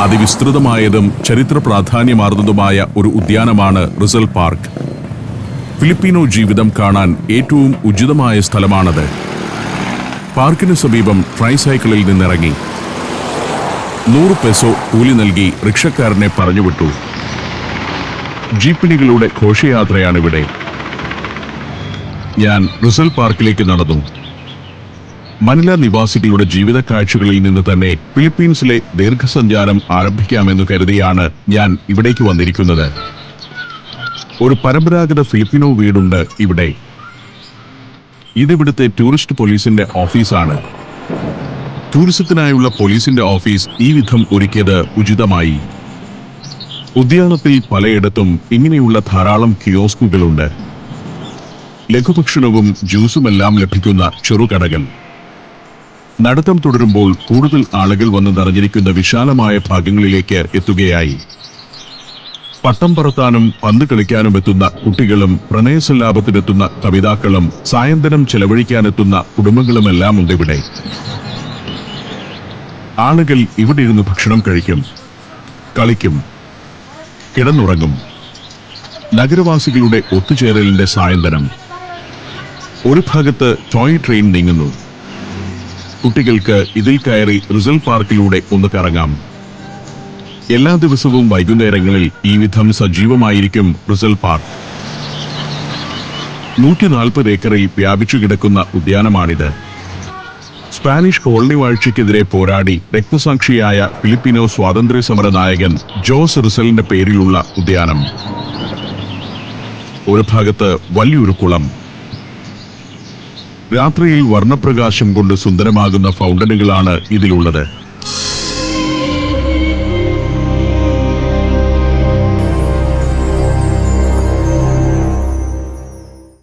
അതിവിസ്തൃതമായതും ചരിത്ര പ്രാധാന്യമാർന്നതുമായ ഒരു ഉദ്യാനമാണ് Risal park. Filipino ജീവിതം കാണാൻ ഏറ്റവും ഉചിതമായ സ്ഥലമാണത്. പാർക്കിന് സമീപം ട്രൈസൈക്കിളിൽ നിന്നിറങ്ങി. നൂറ് പെസോ കൂലി നൽകി റിക്ഷക്കാരനെ പറഞ്ഞുവിട്ടു. ജീപ്പിനികളുടെ ഘോഷയാത്രയാണിവിടെ. ഞാൻ റിസൽ പാർക്കിലേക്ക് നടന്നു. മനില നിവാസികളുടെ ജീവിത കാഴ്ചകളിൽ നിന്ന് തന്നെ ഫിലിപ്പീൻസിലെ ദീർഘസഞ്ചാരം ആരംഭിക്കാമെന്ന് കരുതിയാണ് ഞാൻ ഇവിടേക്ക് വന്നിരിക്കുന്നത്. ഒരു പരമ്പരാഗത ഫിലിപ്പിനോ വീടുണ്ട് ഇവിടെ. ഇതിവിടുത്തെ ടൂറിസ്റ്റ് പോലീസിന്റെ ഓഫീസാണ്. ടൂറിസത്തിനായുള്ള പോലീസിന്റെ ഓഫീസ് ഈ വിധം ഒരുക്കിയത് ഉചിതമായി. ഉദ്യാനത്തിൽ പലയിടത്തും ഇങ്ങനെയുള്ള ധാരാളം കിയോസ്കുകളുണ്ട്. ലഘുഭക്ഷണവും ജ്യൂസുമെല്ലാം ലഭിക്കുന്ന ചെറുകടകൾ. നടത്തം തുടരുമ്പോൾ കൂടുതൽ ആളുകൾ വന്ന് നിറഞ്ഞിരിക്കുന്ന വിശാലമായ ഭാഗങ്ങളിലേക്ക് എത്തുകയായി. പട്ടം പറത്താനും പന്ത് കളിക്കാനും എത്തുന്ന കുട്ടികളും പ്രണയസല്ലാപത്തിനെത്തുന്ന കവിതാക്കളും സായന്തനം ചെലവഴിക്കാനെത്തുന്ന കുടുംബങ്ങളുമെല്ലാം ഉണ്ട് ഇവിടെ. ആളുകൾ ഇവിടെ ഇരുന്ന് ഭക്ഷണം കഴിക്കും കളിക്കും കിടന്നുറങ്ങും. നഗരവാസികളുടെ ഒത്തുചേരലിന്റെ സായന്തനം. ഒരു ഭാഗത്ത് ടോയ് ട്രെയിൻ നീങ്ങുന്നു. കുട്ടികൾക്ക് ഇതിൽ കയറി റിസൽ പാർക്കിലൂടെ ഒന്ന് കറങ്ങാം. എല്ലാ ദിവസവും വൈകുന്നേരങ്ങളിൽ ഈ വിധം സജീവമായിരിക്കും റിസൽ പാർക്ക്. നൂറ്റി നാൽപ്പത് ഏക്കറിൽ വ്യാപിച്ചു കിടക്കുന്ന ഉദ്യാനമാണിത്. സ്പാനിഷ് കോളനി വാഴ്ചയ്ക്കെതിരെ പോരാടി രക്തസാക്ഷിയായ ഫിലിപ്പിനോ സ്വാതന്ത്ര്യ സമര നായകൻ ജോസ് റിസലിന്റെ പേരിലുള്ള ഉദ്യാനം. ഒരു ഭാഗത്ത് വലിയൊരു കുളം. രാത്രിയിൽ വർണപ്രകാശം കൊണ്ട് സുന്ദരമാകുന്ന ഫൗണ്ടനുകളാണ് ഇതിലുള്ളത്.